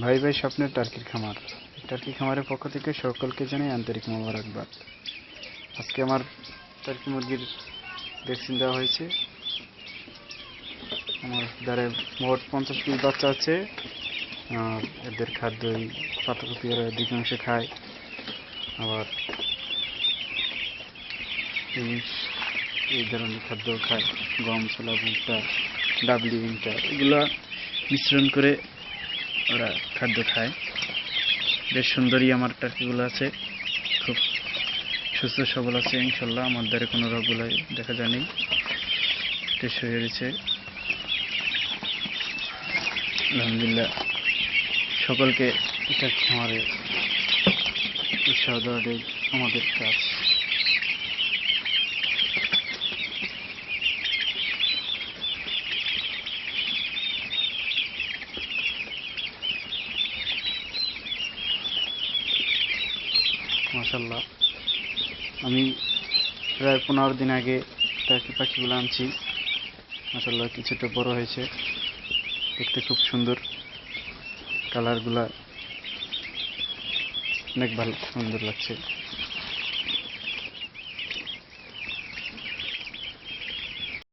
ভাই ভাই স্বপ্নের টার্কির খামার। টার্কি খামারের পক্ষ থেকে সকলকে জানাই আন্তরিক মোবারকবাদ। আজকে আমার টার্কি মুরগির ভ্যাকসিন দেওয়া হয়েছে। আমার দ্বারে মোট পঞ্চাশ পিস বাচ্চা আছে। এদের খাদ্যই পাতাকপি ওরা অধিকাংশে খায়। আবার এই ধরনের খাদ্য খায়। গম, ছোলা, ভুট্টা, ডাবলি, ভুট্টা, এগুলো মিশ্রণ করে ওরা খাদ্য খায়। বেশ সুন্দরই আমার টার্কিগুলো আছে। খুব সুস্থ সবল আছে, ইনশাল্লাহ। আমার দ্বারে কোনো রোগগুলো দেখা যায়নি। টেস্ট হয়ে গেছে। আলহামদুলিল্লাহ। সকলকে এটা খামারে উৎসাহ দেওয়াটাই আমাদের কাজ। মাসাল্লাহ আমি প্রায় পনেরো দিন আগে টার্কি পাখিগুলো আনছি। মাসাল্লাহ কিছুটা বড় হয়েছে। দেখতে খুব সুন্দর। কালারগুলা অনেক ভালো, সুন্দর লাগছে।